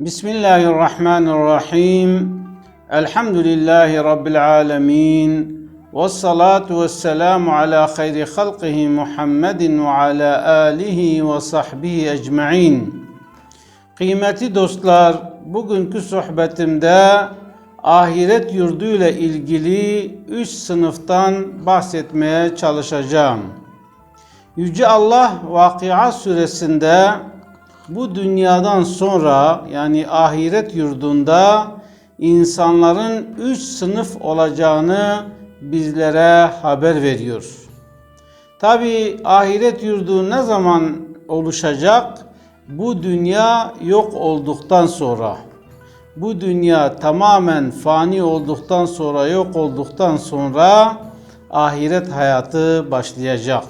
Bismillahirrahmanirrahim. Elhamdülillahi Rabbil alemin. Ve salatu ve selamu ala hayri halqihi Muhammedin ve ala alihi ve sahbihi ecma'in. Kıymetli dostlar, bugünkü sohbetimde ahiret yurdu ile ilgili üç sınıftan bahsetmeye çalışacağım. Yüce Allah Vakıa suresinde bu dünyadan sonra yani ahiret yurdunda insanların üç sınıf olacağını bizlere haber veriyor. Tabi ahiret yurdu ne zaman oluşacak? Bu dünya yok olduktan sonra. Bu dünya tamamen fani olduktan sonra, yok olduktan sonra ahiret hayatı başlayacak.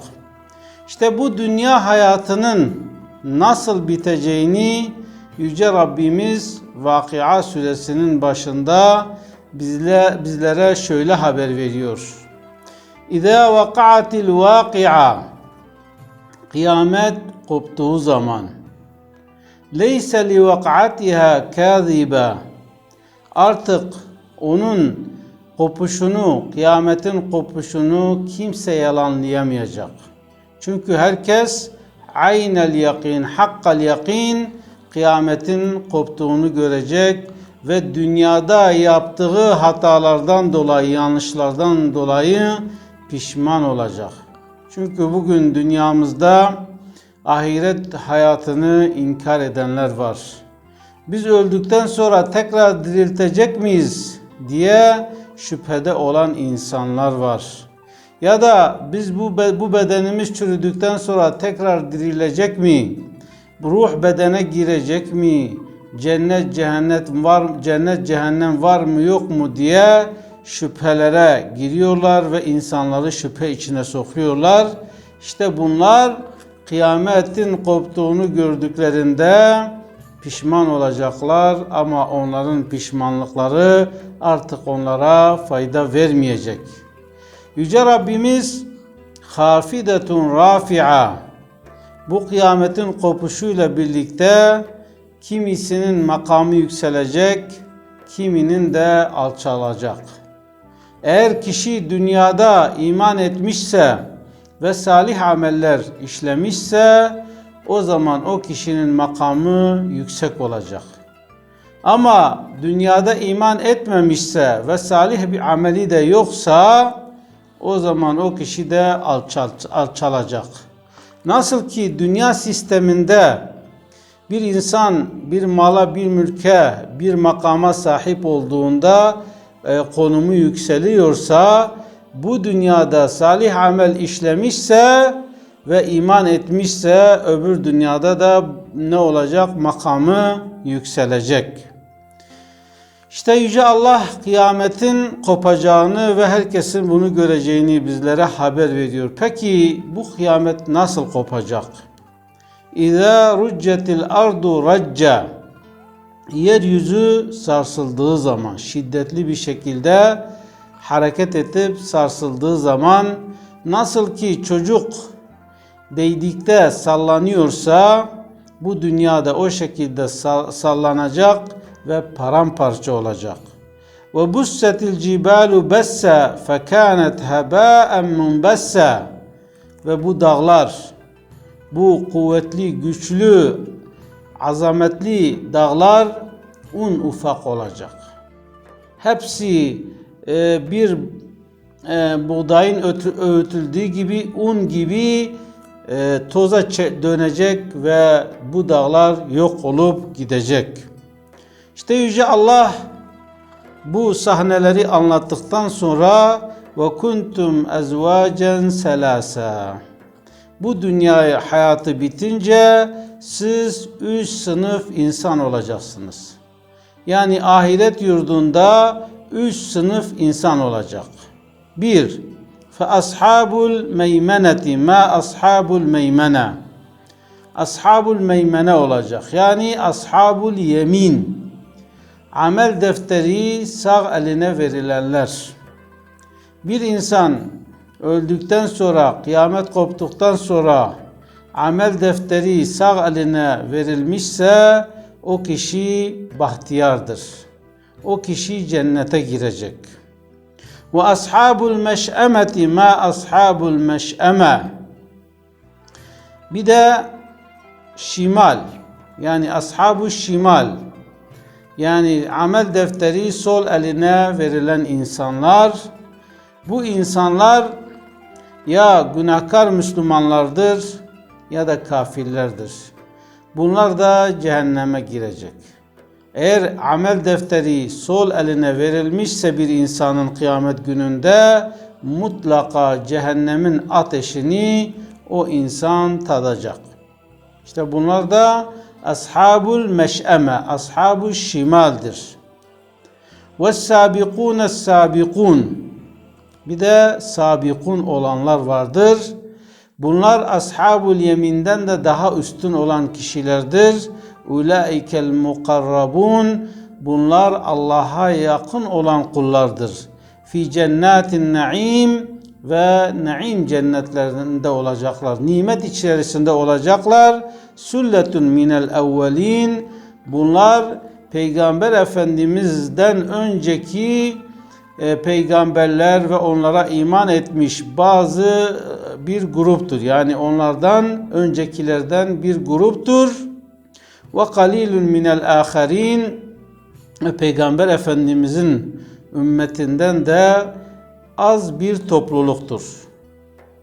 İşte bu dünya hayatının nasıl biteceğini Yüce Rabbimiz Vakıa suresinin başında bizle, bizlere şöyle haber veriyor. İza vakaatil vakia Kıyamet koptuğu zaman Leyse li vakatiha kaziba Artık onun kopuşunu, kıyametin kopuşunu kimse yalanlayamayacak. Çünkü herkes aynel yakin, hakkal yakin kıyametin koptuğunu görecek ve dünyada yaptığı hatalardan dolayı, yanlışlardan dolayı pişman olacak. Çünkü bugün dünyamızda ahiret hayatını inkar edenler var. Biz öldükten sonra tekrar diriltecek miyiz diye şüphede olan insanlar var. Ya da biz bu bu bedenimiz çürüdükten sonra tekrar dirilecek mi? Ruh bedene girecek mi? Cennet cehennet var cennet cehennem var mı yok mu diye şüphelere giriyorlar ve insanları şüphe içine sokuyorlar. İşte bunlar kıyametin koptuğunu gördüklerinde pişman olacaklar ama onların pişmanlıkları artık onlara fayda vermeyecek. Yüce Rabbimiz hafidetun rafi'a bu kıyametin kopuşuyla birlikte kimisinin makamı yükselecek, kiminin de alçalacak. Eğer kişi dünyada iman etmişse ve salih ameller işlemişse o zaman o kişinin makamı yüksek olacak. Ama dünyada iman etmemişse ve salih bir ameli de yoksa o zaman o kişi de alçal, alçalacak. Nasıl ki dünya sisteminde bir insan bir mala, bir mülke, bir makama sahip olduğunda e, konumu yükseliyorsa bu dünyada salih amel işlemişse ve iman etmişse öbür dünyada da ne olacak? Makamı yükselecek. İşte Yüce Allah kıyametin kopacağını ve herkesin bunu göreceğini bizlere haber veriyor. Peki bu kıyamet nasıl kopacak? İza ruccetil ardu racca Yeryüzü sarsıldığı zaman, şiddetli bir şekilde hareket edip sarsıldığı zaman nasıl ki çocuk değdikte sallanıyorsa bu dünyada o şekilde sallanacak ve paramparça olacak. Ve bussetil cibalu bessa fekanet hebâen munbessa ve bu dağlar bu kuvvetli, güçlü, azametli dağlar un ufak olacak. Hepsi e, bir e, buğdayın öğütüldüğü gibi un gibi e, toza dönecek ve bu dağlar yok olup gidecek. İşte Yüce Allah bu sahneleri anlattıktan sonra ve kuntum ezvacen selasa. Bu dünya hayatı bitince siz üç sınıf insan olacaksınız. Yani ahiret yurdunda üç sınıf insan olacak. Bir, fe ashabul meymeneti ma ashabul meymene. Ashabul meymene olacak. Yani ashabul yemin amel defteri sağ eline verilenler. Bir insan öldükten sonra, kıyamet koptuktan sonra amel defteri sağ eline verilmişse o kişi bahtiyardır. O kişi cennete girecek. Ve ashabul meş'emeti ma ashabul meş'eme. Bir de şimal yani ashabu şimal yani amel defteri sol eline verilen insanlar bu insanlar ya günahkar Müslümanlardır ya da kafirlerdir. Bunlar da cehenneme girecek. Eğer amel defteri sol eline verilmişse bir insanın kıyamet gününde mutlaka cehennemin ateşini o insan tadacak. İşte bunlar da ashabul meş'eme, ashabul şimaldir. Ve sabikun sabikun. Bir de sabikun olanlar vardır. Bunlar ashabul yeminden de daha üstün olan kişilerdir. Ulaikel mukarrabun. Bunlar Allah'a yakın olan kullardır. Fi cennetin naim ve naim cennetlerinde olacaklar. Nimet içerisinde olacaklar. Sülletun minel evvelin. Bunlar Peygamber Efendimiz'den önceki e, peygamberler ve onlara iman etmiş bazı e, bir gruptur. Yani onlardan öncekilerden bir gruptur. Ve kalilun minel aharin Peygamber Efendimizin ümmetinden de az bir topluluktur.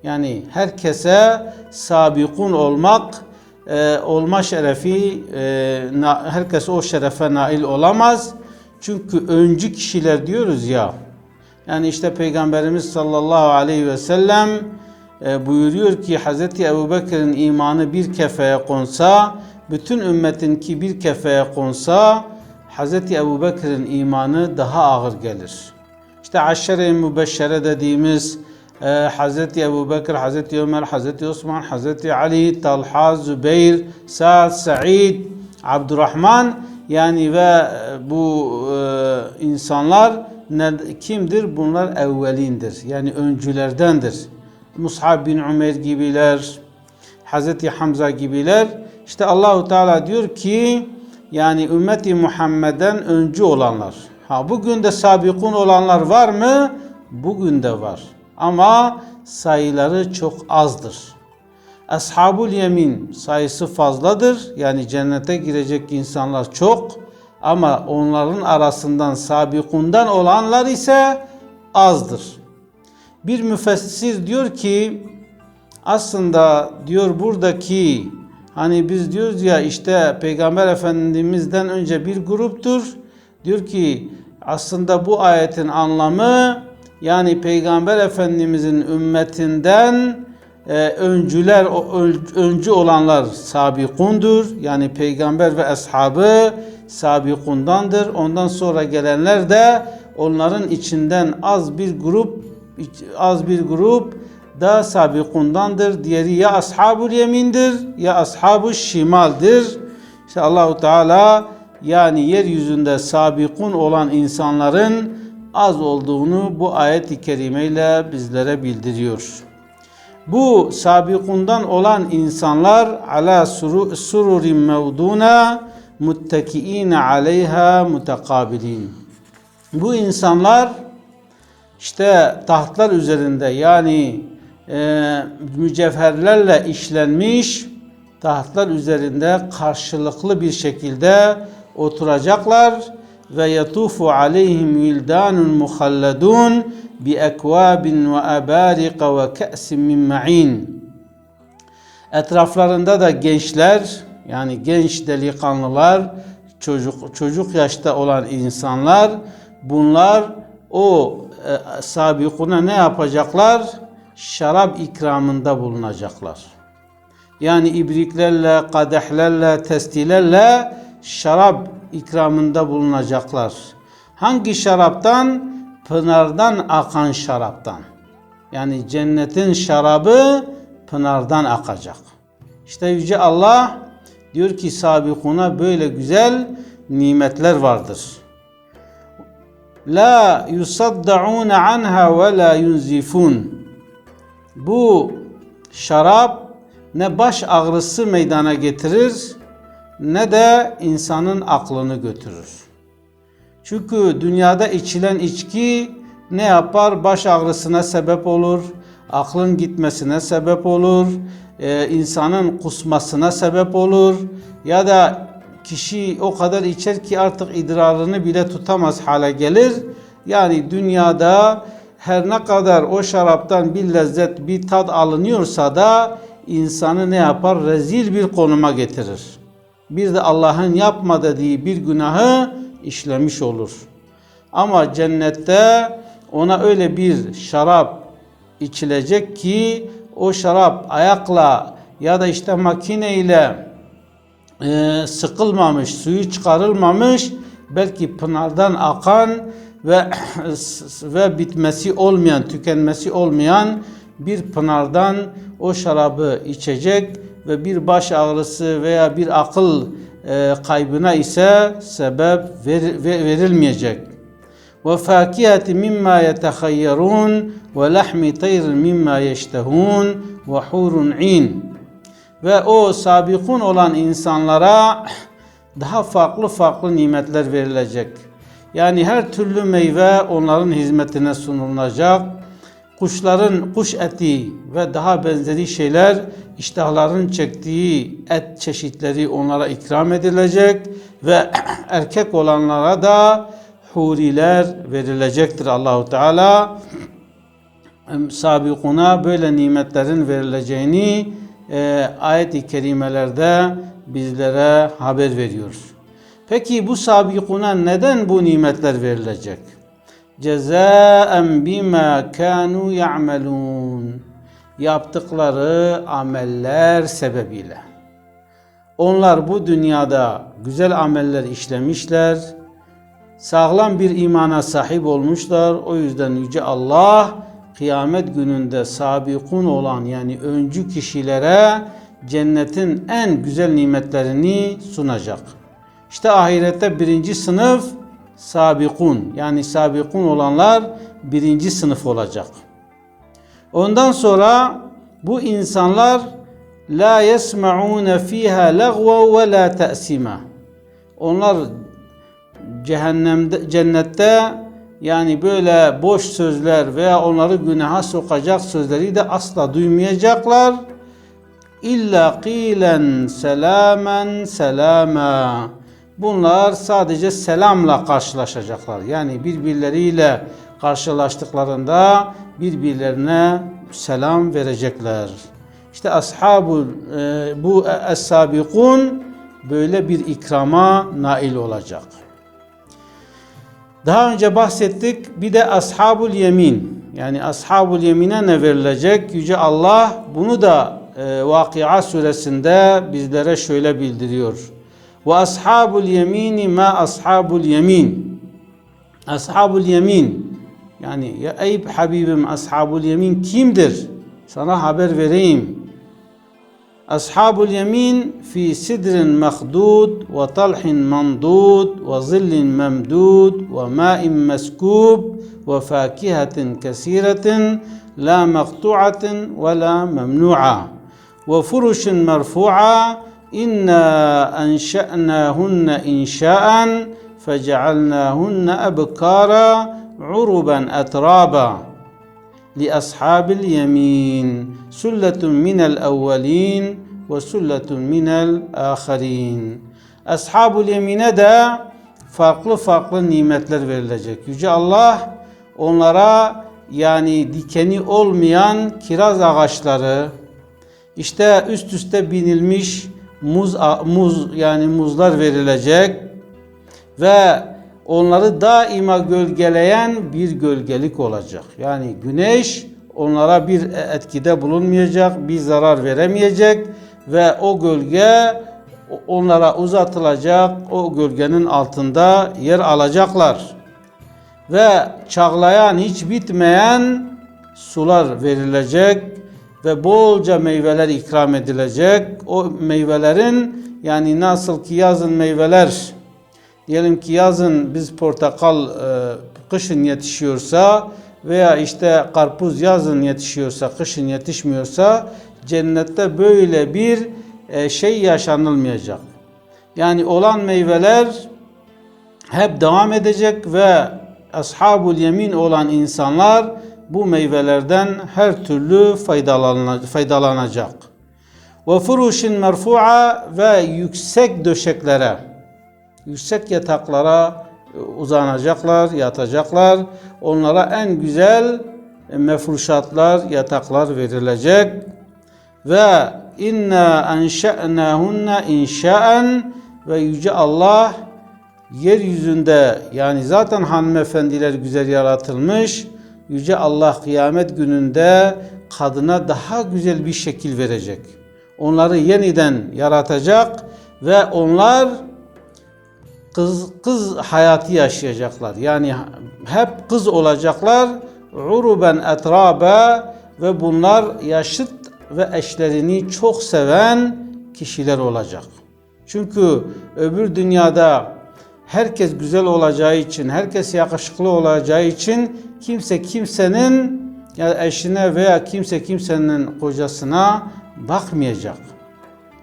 Yani herkese sabikun olmak e, olma şerefi e, na, herkes o şerefe nail olamaz. Çünkü öncü kişiler diyoruz ya. Yani işte Peygamberimiz sallallahu aleyhi ve sellem e, buyuruyor ki Hz. Ebu Bekir'in imanı bir kefeye konsa, bütün ümmetinki bir kefeye konsa, Hz. Ebu Bekir'in imanı daha ağır gelir. İşte aşere-i mübeşşere dediğimiz e, Hz. Ebu Bekir, Hz. Ömer, Hz. Osman, Hz. Ali, Talha, Zübeyir, Sa'd, Sa'id, Abdurrahman yani ve e, bu e, insanlar ne, kimdir? Bunlar evvelindir. Yani öncülerdendir. Mus'ab bin Ömer gibiler, Hz. Hamza gibiler. İşte Allahu Teala diyor ki yani ümmeti Muhammed'den öncü olanlar. Ha bugün de sabikun olanlar var mı? Bugün de var. Ama sayıları çok azdır. Ashabul yemin sayısı fazladır. Yani cennete girecek insanlar çok. Ama onların arasından sabikundan olanlar ise azdır. Bir müfessir diyor ki aslında diyor buradaki hani biz diyoruz ya işte Peygamber Efendimiz'den önce bir gruptur. Diyor ki aslında bu ayetin anlamı yani Peygamber Efendimiz'in ümmetinden e, öncüler, öncü olanlar sabikundur. Yani peygamber ve ashabı sabikundandır. Ondan sonra gelenler de onların içinden az bir grup az bir grup da sabikundandır. Diğeri ya ashabul yemindir ya ashabu şimaldir. İşte Allahu Teala yani yeryüzünde sabikun olan insanların az olduğunu bu ayet-i kerimeyle bizlere bildiriyor. Bu sabikundan olan insanlar ala sururin mevduna muttakiine aleyha mutakabilin. Bu insanlar işte tahtlar üzerinde yani e, mücevherlerle işlenmiş tahtlar üzerinde karşılıklı bir şekilde oturacaklar ve yetufu aleyhim vildanun muhalladun bi ekvabin ve abarika ve ke'sin min ma'in. Etraflarında da gençler yani genç delikanlılar, çocuk çocuk yaşta olan insanlar bunlar o e, sabikuna ne yapacaklar? Şarap ikramında bulunacaklar. Yani ibriklerle, kadehlerle, testilerle şarap ikramında bulunacaklar. Hangi şaraptan? pınardan akan şaraptan. Yani cennetin şarabı pınardan akacak. İşte Yüce Allah diyor ki sabikuna böyle güzel nimetler vardır. La yusaddaun anha ve la yunzifun. Bu şarap ne baş ağrısı meydana getirir ne de insanın aklını götürür. Çünkü dünyada içilen içki ne yapar? Baş ağrısına sebep olur, aklın gitmesine sebep olur, e, insanın kusmasına sebep olur ya da kişi o kadar içer ki artık idrarını bile tutamaz hale gelir. Yani dünyada her ne kadar o şaraptan bir lezzet, bir tat alınıyorsa da insanı ne yapar? Rezil bir konuma getirir. Bir de Allah'ın yapma dediği bir günahı işlemiş olur. Ama cennette ona öyle bir şarap içilecek ki o şarap ayakla ya da işte makineyle e, sıkılmamış, suyu çıkarılmamış, belki pınardan akan ve ve bitmesi olmayan, tükenmesi olmayan bir pınardan o şarabı içecek ve bir baş ağrısı veya bir akıl e, kaybına ise sebep ver- ver- verilmeyecek. Ve fakihati mimma yetehayyarun ve lahmi tayr mimma yeştehun ve hurun in. Ve o sabikun olan insanlara daha farklı farklı nimetler verilecek. Yani her türlü meyve onların hizmetine sunulacak. Kuşların kuş eti ve daha benzeri şeyler iştahların çektiği et çeşitleri onlara ikram edilecek ve erkek olanlara da huriler verilecektir Allahu Teala. Sabikuna böyle nimetlerin verileceğini e, ayet-i kerimelerde bizlere haber veriyor. Peki bu sabikuna neden bu nimetler verilecek? Cezaen bima kanu ya'melun. Yaptıkları ameller sebebiyle. Onlar bu dünyada güzel ameller işlemişler. Sağlam bir imana sahip olmuşlar. O yüzden Yüce Allah kıyamet gününde sabikun olan yani öncü kişilere cennetin en güzel nimetlerini sunacak. İşte ahirette birinci sınıf sabikun yani sabikun olanlar birinci sınıf olacak. Ondan sonra bu insanlar la yesmaun fiha lagwa ve la ta'sima. Onlar cehennemde cennette yani böyle boş sözler veya onları günaha sokacak sözleri de asla duymayacaklar. İlla qilen selamen selama. Bunlar sadece selamla karşılaşacaklar. Yani birbirleriyle karşılaştıklarında birbirlerine selam verecekler. İşte ashabul e, bu es-sabikun böyle bir ikrama nail olacak. Daha önce bahsettik. Bir de ashabul yemin. Yani ashabul yemine ne verilecek? Yüce Allah bunu da e, Vakia suresinde bizlere şöyle bildiriyor. Ve ashabul yemini ma ashabul yemin. Ashabul yemin. Yani ya ey Habibim ashabul yemin kimdir? Sana haber vereyim. Ashabul yemin fi sidrin mahdud ve talhin mandud ve zillin memdud ve ma'in meskub ve fakihatin kesiretin la maqtu'atin ve la memnu'a ve furuşin merfu'a inna enşe'nâhunne inşa'an fecealnâhunne ebkâra uruben etrâba لأصحاب اليمين سلة من الأولين وسلة من الآخرين أصحاب اليمine de farklı farklı nimetler verilecek. Yüce Allah onlara yani dikeni olmayan kiraz ağaçları işte üst üste binilmiş muz muz yani muzlar verilecek ve onları daima gölgeleyen bir gölgelik olacak. Yani güneş onlara bir etkide bulunmayacak, bir zarar veremeyecek ve o gölge onlara uzatılacak, o gölgenin altında yer alacaklar. Ve çağlayan, hiç bitmeyen sular verilecek ve bolca meyveler ikram edilecek. O meyvelerin yani nasıl ki yazın meyveler diyelim ki yazın biz portakal e, kışın yetişiyorsa veya işte karpuz yazın yetişiyorsa kışın yetişmiyorsa cennette böyle bir e, şey yaşanılmayacak. Yani olan meyveler hep devam edecek ve ashabul yemin olan insanlar bu meyvelerden her türlü faydalana- faydalanacak. Ve furuşin merfu'a ve yüksek döşeklere, yüksek yataklara e, uzanacaklar, yatacaklar. Onlara en güzel e, mefruşatlar, yataklar verilecek. Ve inna enşe'nâhunne inşaen ve yüce Allah yeryüzünde yani zaten hanımefendiler güzel yaratılmış. Yüce Allah kıyamet gününde kadına daha güzel bir şekil verecek. Onları yeniden yaratacak ve onlar kız kız hayatı yaşayacaklar. Yani hep kız olacaklar. Uruben etrabe ve bunlar yaşıt ve eşlerini çok seven kişiler olacak. Çünkü öbür dünyada herkes güzel olacağı için, herkes yakışıklı olacağı için kimse kimsenin ya eşine veya kimse kimsenin kocasına bakmayacak.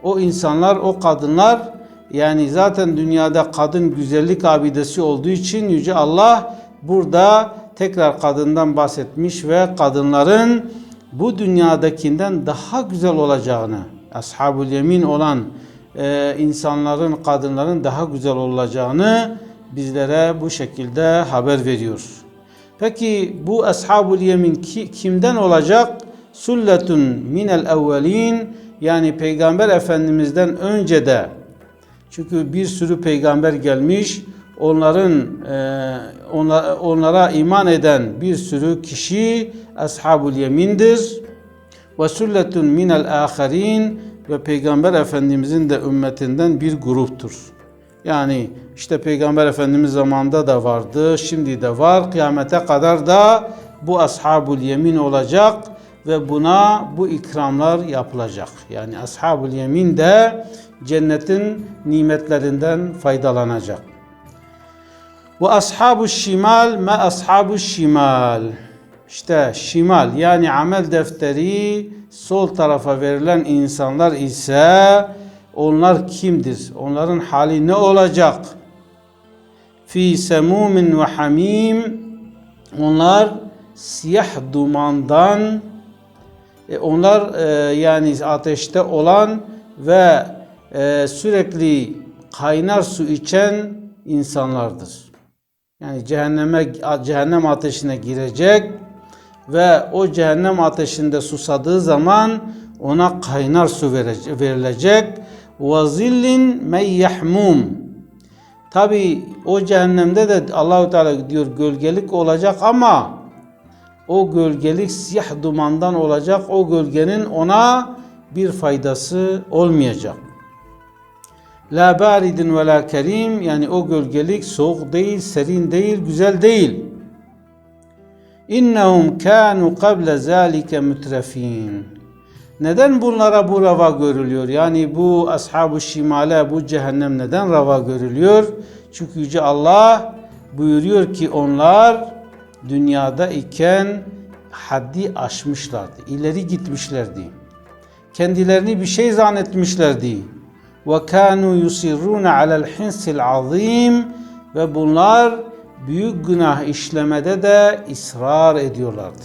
O insanlar, o kadınlar yani zaten dünyada kadın güzellik abidesi olduğu için Yüce Allah burada tekrar kadından bahsetmiş ve kadınların bu dünyadakinden daha güzel olacağını, ashabul yemin olan e, insanların, kadınların daha güzel olacağını bizlere bu şekilde haber veriyor. Peki bu ashabul yemin ki, kimden olacak? Sulletun minel evvelin yani Peygamber Efendimiz'den önce de çünkü bir sürü peygamber gelmiş. Onların e, onla- onlara iman eden bir sürü kişi ashabul yemindir. Ve sülletun minel ahirin ve Peygamber Efendimizin de ümmetinden bir gruptur. Yani işte Peygamber Efendimiz zamanında da vardı, şimdi de var. Kıyamete kadar da bu ashabul yemin olacak ve buna bu ikramlar yapılacak. Yani ashabul yemin de cennetin nimetlerinden faydalanacak. Ve ashabu şimal ma ashabu şimal. İşte şimal yani amel defteri sol tarafa verilen insanlar ise onlar kimdir? Onların hali ne olacak? Fi semumin ve hamim onlar siyah dumandan e, onlar e, yani ateşte olan ve e, sürekli kaynar su içen insanlardır. Yani cehenneme cehennem ateşine girecek ve o cehennem ateşinde susadığı zaman ona kaynar su verilecek. Vazillin meyyahmum. Tabi o cehennemde de Allahu Teala diyor gölgelik olacak ama o gölgelik siyah dumandan olacak. O gölgenin ona bir faydası olmayacak. La baridin ve la kerim yani o gölgelik soğuk değil, serin değil, güzel değil. İnnehum kanu qabla zalike mutrefin. Neden bunlara bu rava görülüyor? Yani bu ashab-ı şimale, bu cehennem neden rava görülüyor? Çünkü Yüce Allah buyuruyor ki onlar dünyada iken haddi aşmışlardı. ileri gitmişlerdi. Kendilerini bir şey zannetmişlerdi. Ve kanu yusirruna alel hinsil azim ve bunlar büyük günah işlemede de ısrar ediyorlardı.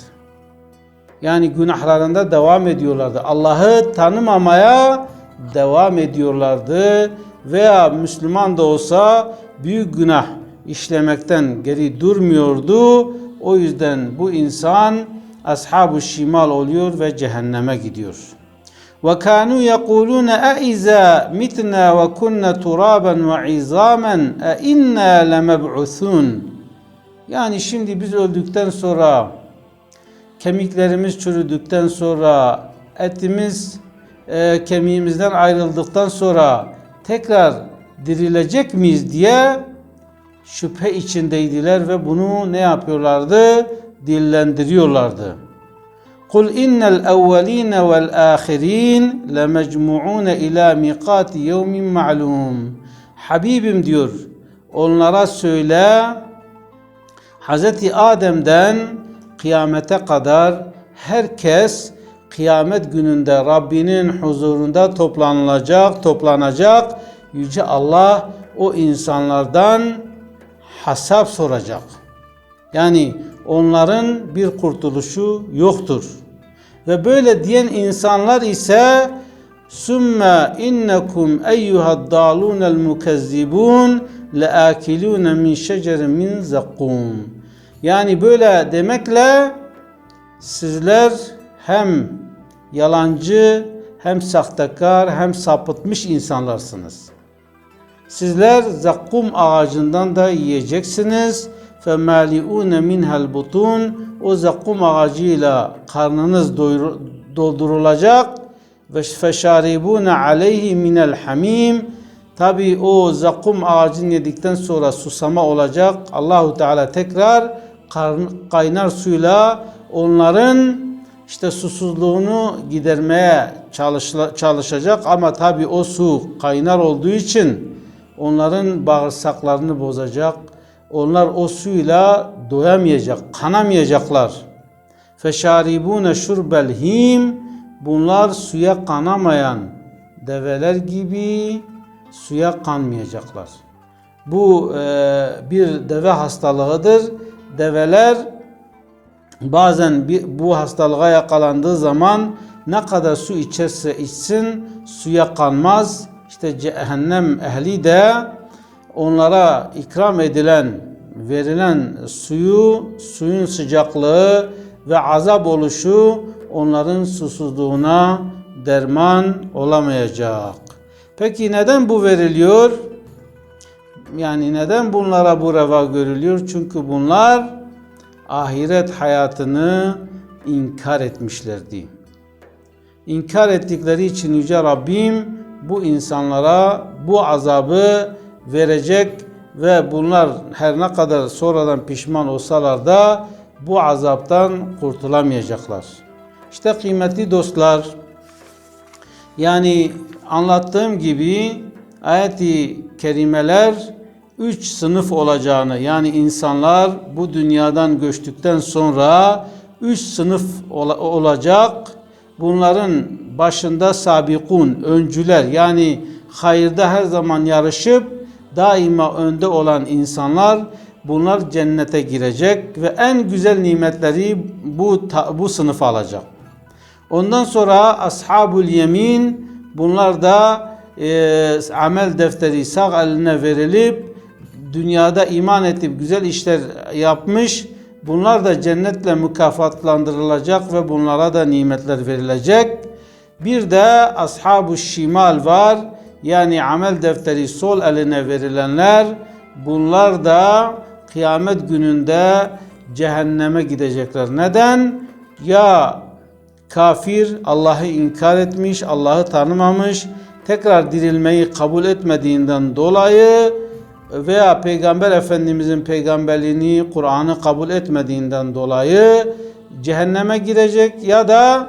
Yani günahlarında devam ediyorlardı. Allah'ı tanımamaya devam ediyorlardı veya Müslüman da olsa büyük günah işlemekten geri durmuyordu. O yüzden bu insan ashab-ı şimal oluyor ve cehenneme gidiyor. وكانوا يقولون أئذا متنا وكنا ترابا وعظاما أئنا لمبعوثون Yani şimdi biz öldükten sonra kemiklerimiz çürüdükten sonra etimiz e, kemiğimizden ayrıldıktan sonra tekrar dirilecek miyiz diye şüphe içindeydiler ve bunu ne yapıyorlardı? Dillendiriyorlardı. Kul innel evveline vel ahirin lemecmu'un ila miqati yevmin ma'lum. Habibim diyor. Onlara söyle Hz. Adem'den kıyamete kadar herkes kıyamet gününde Rabbinin huzurunda toplanılacak, toplanacak. Yüce Allah o insanlardan hesap soracak. Yani onların bir kurtuluşu yoktur. Ve böyle diyen insanlar ise sümme innekum eyyuhad dalunel mukezzibun leakilun min şecerin min zakkum. Yani böyle demekle sizler hem yalancı hem sahtekar hem sapıtmış insanlarsınız. Sizler zakkum ağacından da yiyeceksiniz. فَمَالِئُونَ مِنْهَا الْبُطُونَ O zakkum ağacıyla karnınız doyur- doldurulacak. ve فَشَارِبُونَ عَلَيْهِ مِنَ الْحَمِيمِ Tabi o zakkum ağacını yedikten sonra susama olacak. Allahu Teala tekrar karn- kaynar suyla onların işte susuzluğunu gidermeye çalışla- çalışacak ama tabi o su kaynar olduğu için onların bağırsaklarını bozacak. onlar o suyla doyamayacak, kanamayacaklar. Feşaribune şurbel him bunlar suya kanamayan develer gibi suya kanmayacaklar. Bu e, bir deve hastalığıdır. Develer bazen bir, bu hastalığa yakalandığı zaman ne kadar su içerse içsin suya kanmaz. İşte cehennem ehli de onlara ikram edilen, verilen suyu, suyun sıcaklığı ve azap oluşu onların susuzluğuna derman olamayacak. Peki neden bu veriliyor? Yani neden bunlara bu reva görülüyor? Çünkü bunlar ahiret hayatını inkar etmişlerdi. İnkar ettikleri için Yüce Rabbim bu insanlara bu azabı verecek ve bunlar her ne kadar sonradan pişman olsalar da bu azaptan kurtulamayacaklar. İşte kıymetli dostlar, yani anlattığım gibi ayet-i kerimeler üç sınıf olacağını yani insanlar bu dünyadan göçtükten sonra üç sınıf ola- olacak. Bunların başında sabikun, öncüler yani hayırda her zaman yarışıp daima önde olan insanlar bunlar cennete girecek ve en güzel nimetleri bu bu sınıf alacak. Ondan sonra ashabul yemin bunlar da e, amel defteri sağ eline verilip dünyada iman etip güzel işler yapmış. Bunlar da cennetle mükafatlandırılacak ve bunlara da nimetler verilecek. Bir de ashabu şimal var. Yani amel defteri sol eline verilenler. Bunlar da kıyamet gününde cehenneme gidecekler. Neden? Ya kafir Allah'ı inkar etmiş, Allah'ı tanımamış, tekrar dirilmeyi kabul etmediğinden dolayı veya Peygamber Efendimizin peygamberliğini, Kur'an'ı kabul etmediğinden dolayı cehenneme girecek ya da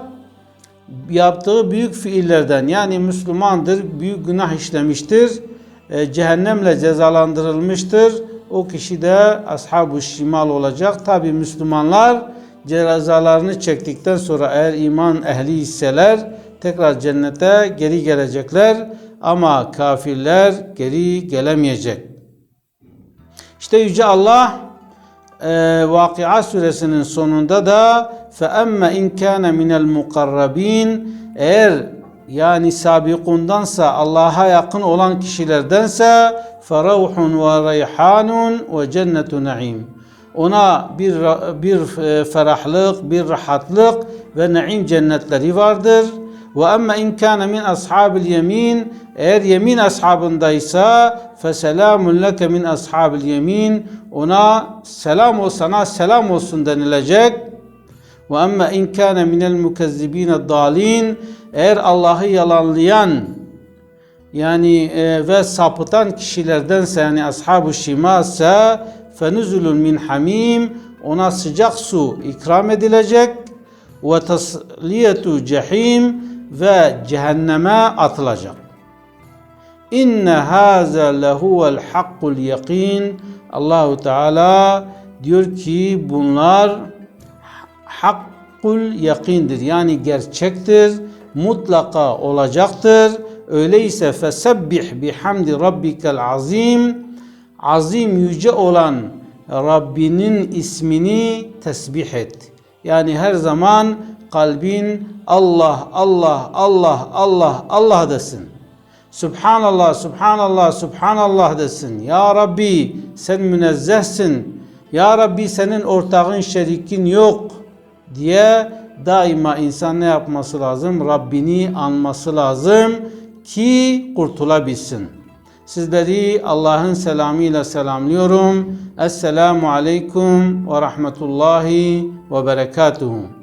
yaptığı büyük fiillerden yani Müslümandır, büyük günah işlemiştir, e, cehennemle cezalandırılmıştır. O kişi de ashab-ı şimal olacak. Tabi Müslümanlar cezalarını çektikten sonra eğer iman ehli hisseler tekrar cennete geri gelecekler ama kafirler geri gelemeyecek. İşte Yüce Allah e, Vakıa suresinin sonunda da فَأَمَّا اِنْ كَانَ مِنَ الْمُقَرَّبِينَ Eğer yani sabikundansa Allah'a yakın olan kişilerdense فَرَوْحٌ وَرَيْحَانٌ وَجَنَّةُ نَعِيمٌ Ona bir bir e, ferahlık, bir rahatlık ve naim cennetleri vardır. Ve emme in kana min ashabil yemin eğer yemin ashabındaysa feselamun leke min ashabil yemin ona selam o sana selam olsun denilecek. Ve emme in kana minel mukezzibine dalin eğer Allah'ı yalanlayan yani e, ve sapıtan kişilerdense yani ashab-ı fenuzulun min hamim ona sıcak su ikram edilecek ve tasliyetu cehim ve cehenneme atılacak. İnne haza lehuvel hakkul yakin. Allahu Teala diyor ki bunlar hakkul yakindir. Yani gerçektir, mutlaka olacaktır. Öyleyse fesebbih bihamdi rabbikel azim. Azim yüce olan Rabbinin ismini tesbih et. Yani her zaman kalbin Allah, Allah, Allah, Allah, Allah desin. Subhanallah, Subhanallah, Subhanallah desin. Ya Rabbi sen münezzehsin. Ya Rabbi senin ortağın şerikin yok diye daima insan ne yapması lazım? Rabbini anması lazım ki kurtulabilsin. Sizleri Allah'ın selamıyla selamlıyorum. Esselamu aleyküm ve rahmetullahi ve berekatuhu.